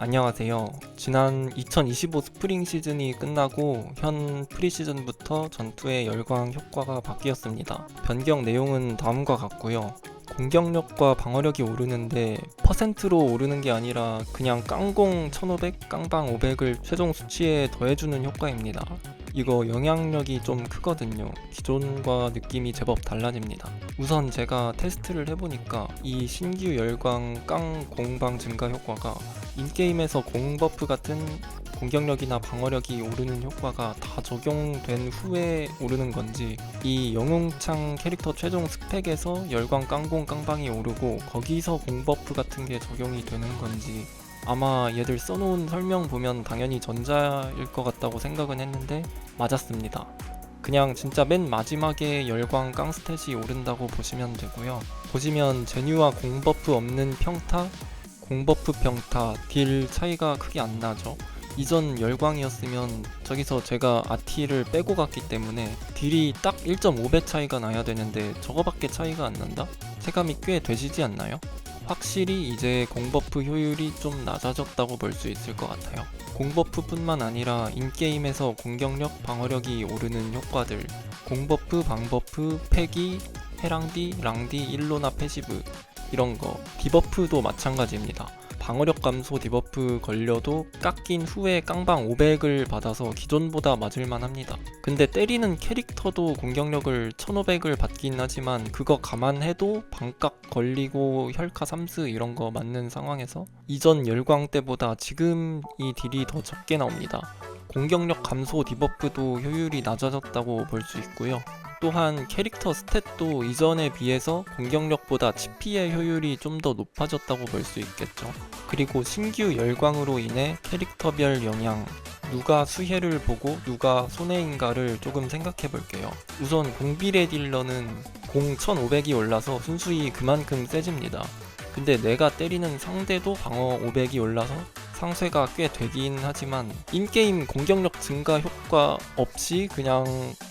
안녕하세요. 지난 2025 스프링 시즌이 끝나고 현 프리시즌부터 전투의 열광 효과가 바뀌었습니다. 변경 내용은 다음과 같고요. 공격력과 방어력이 오르는데 퍼센트로 오르는 게 아니라 그냥 깡공 1500, 깡방 500을 최종 수치에 더해주는 효과입니다. 이거 영향력이 좀 크거든요. 기존과 느낌이 제법 달라집니다. 우선 제가 테스트를 해보니까 이 신규 열광 깡 공방 증가 효과가 인게임에서 공버프 같은 공격력이나 방어력이 오르는 효과가 다 적용된 후에 오르는 건지 이 영웅창 캐릭터 최종 스펙에서 열광 깡공 깡방이 오르고 거기서 공버프 같은 게 적용이 되는 건지 아마 얘들 써놓은 설명 보면 당연히 전자일 것 같다고 생각은 했는데 맞았습니다. 그냥 진짜 맨 마지막에 열광 깡 스탯이 오른다고 보시면 되고요. 보시면 제뉴와 공버프 없는 평타, 공버프 평타, 딜 차이가 크게 안 나죠. 이전 열광이었으면 저기서 제가 아티를 빼고 갔기 때문에 딜이 딱 1.5배 차이가 나야 되는데 저거밖에 차이가 안 난다? 체감이 꽤 되시지 않나요? 확실히 이제 공버프 효율이 좀 낮아졌다고 볼 수 있을 것 같아요. 공버프뿐만 아니라 인게임에서 공격력, 방어력이 오르는 효과들 공버프, 방버프, 패기, 해랑디, 랑디, 일로나 패시브 이런 거 디버프도 마찬가지입니다. 방어력 감소 디버프 걸려도 깎인 후에 깡방 500을 받아서 기존보다 맞을만 합니다. 근데 때리는 캐릭터도 공격력을 1500을 받긴 하지만 그거 감안해도 반값 걸리고 혈카 3스 이런 거 맞는 상황에서 이전 열광 때보다 지금 이 딜이 더 적게 나옵니다. 공격력 감소 디버프도 효율이 낮아졌다고 볼 수 있고요. 또한 캐릭터 스탯도 이전에 비해서 공격력보다 치피의 효율이 좀 더 높아졌다고 볼 수 있겠죠. 그리고 신규 열광으로 인해 캐릭터별 영향, 누가 수혜를 보고 누가 손해인가를 조금 생각해 볼게요. 우선 공비례 딜러는 공 1500이 올라서 순수히 그만큼 세집니다. 근데 내가 때리는 상대도 방어 500이 올라서 상쇄가 꽤 되긴 하지만 인게임 공격력 증가 효과 없이 그냥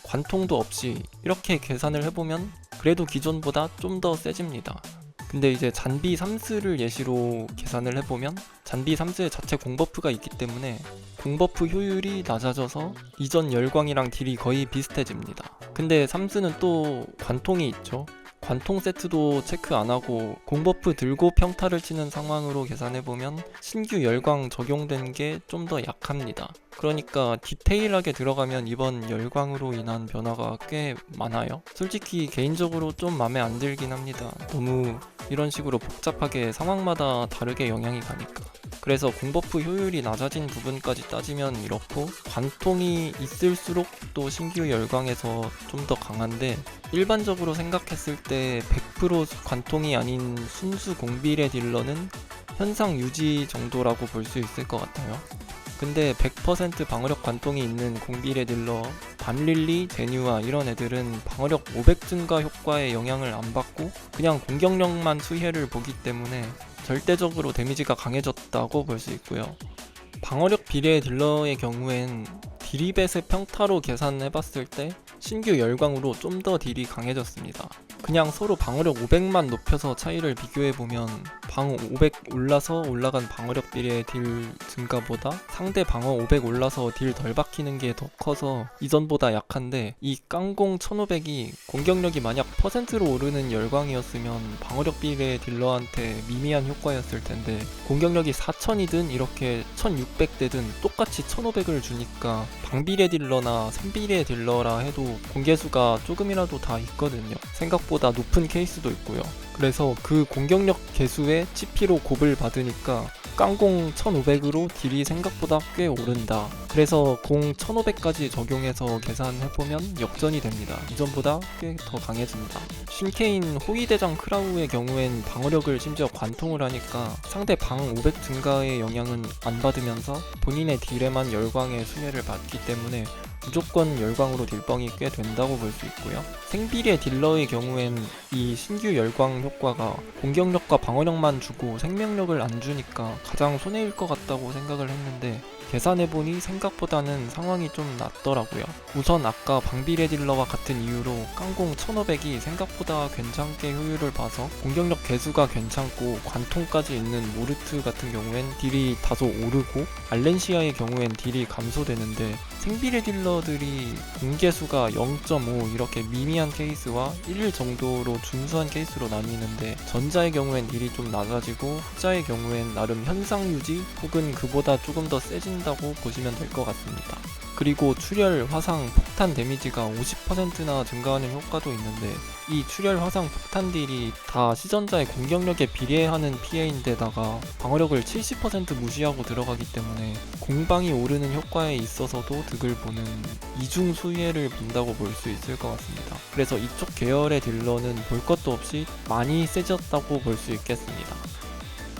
관통도 없이 이렇게 계산을 해보면 그래도 기존보다 좀 더 세집니다. 근데 이제 잔비 3스를 예시로 계산을 해보면 잔비 3스의 자체 공버프가 있기 때문에 공버프 효율이 낮아져서 이전 열광이랑 딜이 거의 비슷해집니다. 근데 3스는 또 관통이 있죠. 관통 세트도 체크 안 하고 공버프 들고 평타를 치는 상황으로 계산해 보면 신규 열광 적용된 게 좀 더 약합니다. 그러니까 디테일하게 들어가면 이번 열광으로 인한 변화가 꽤 많아요. 솔직히 개인적으로 좀 마음에 안 들긴 합니다. 너무 이런 식으로 복잡하게 상황마다 다르게 영향이 가니까. 그래서 공버프 효율이 낮아진 부분까지 따지면 이렇고 관통이 있을수록 또 신규 열광에서 좀 더 강한데 일반적으로 생각했을 때 100% 관통이 아닌 순수 공비례 딜러는 현상 유지 정도라고 볼 수 있을 것 같아요. 근데 100% 방어력 관통이 있는 공비례 딜러 밤릴리, 제뉴아 이런 애들은 방어력 500 증가 효과에 영향을 안 받고 그냥 공격력만 수혜를 보기 때문에 절대적으로 데미지가 강해졌다고 볼 수 있고요. 방어력 비례 딜러의 경우엔 디리벳의 평타로 계산해봤을 때 신규 열광으로 좀 더 딜이 강해졌습니다. 그냥 서로 방어력 500만 높여서 차이를 비교해보면 방어 500 올라서 올라간 방어력 비례 딜 증가보다 상대 방어 500 올라서 딜 덜 박히는 게 더 커서 이전보다 약한데 이 깡공 1500이 공격력이 만약 퍼센트로 오르는 열광이었으면 방어력 비례 딜러한테 미미한 효과였을 텐데 공격력이 4000이든 이렇게 1600대든 똑같이 1500을 주니까 방비례 딜러나 3비례 딜러라 해도 공개수가 조금이라도 다 있거든요. 생각보다 높은 케이스도 있고요. 그래서 그 공격력 개수에 치피로 곱을 받으니까 깡공 1500으로 딜이 생각보다 꽤 오른다. 그래서 공 1500까지 적용해서 계산해보면 역전이 됩니다. 이전보다 꽤 더 강해집니다. 신케인 호위대장 크라우의 경우엔 방어력을 심지어 관통을 하니까 상대 방 500 증가의 영향은 안 받으면서 본인의 딜에만 열광의 수혜를 받기 때문에 무조건 열광으로 딜뻥이 꽤 된다고 볼 수 있고요. 생비례 딜러의 경우엔 이 신규 열광 효과가 공격력과 방어력만 주고 생명력을 안 주니까 가장 손해일 것 같다고 생각을 했는데 계산해보니 생각보다는 상황이 좀 낫더라고요. 우선 아까 방비레 딜러와 같은 이유로 깡공 1500이 생각보다 괜찮게 효율을 봐서 공격력 개수가 괜찮고 관통까지 있는 모르트 같은 경우엔 딜이 다소 오르고 알렌시아의 경우엔 딜이 감소되는데 생비레 딜러들이 공개수가 0.5 이렇게 미미한 케이스와 1 정도로 준수한 케이스로 나뉘는데 전자의 경우엔 딜이 좀 낮아지고 후자의 경우엔 나름 현상 유지 혹은 그보다 조금 더 세진다고 보시면 될 것 같습니다. 그리고 출혈, 화상, 폭탄 데미지가 50%나 증가하는 효과도 있는데 이 출혈, 화상, 폭탄 딜이 다 시전자의 공격력에 비례하는 피해인데다가 방어력을 70% 무시하고 들어가기 때문에 공방이 오르는 효과에 있어서도 득을 보는 이중 수혜를 본다고 볼 수 있을 것 같습니다. 그래서 이쪽 계열의 딜러는 볼 것도 없이 많이 세졌다고 볼 수 있겠습니다.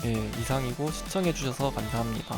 예, 이상이고 시청해주셔서 감사합니다.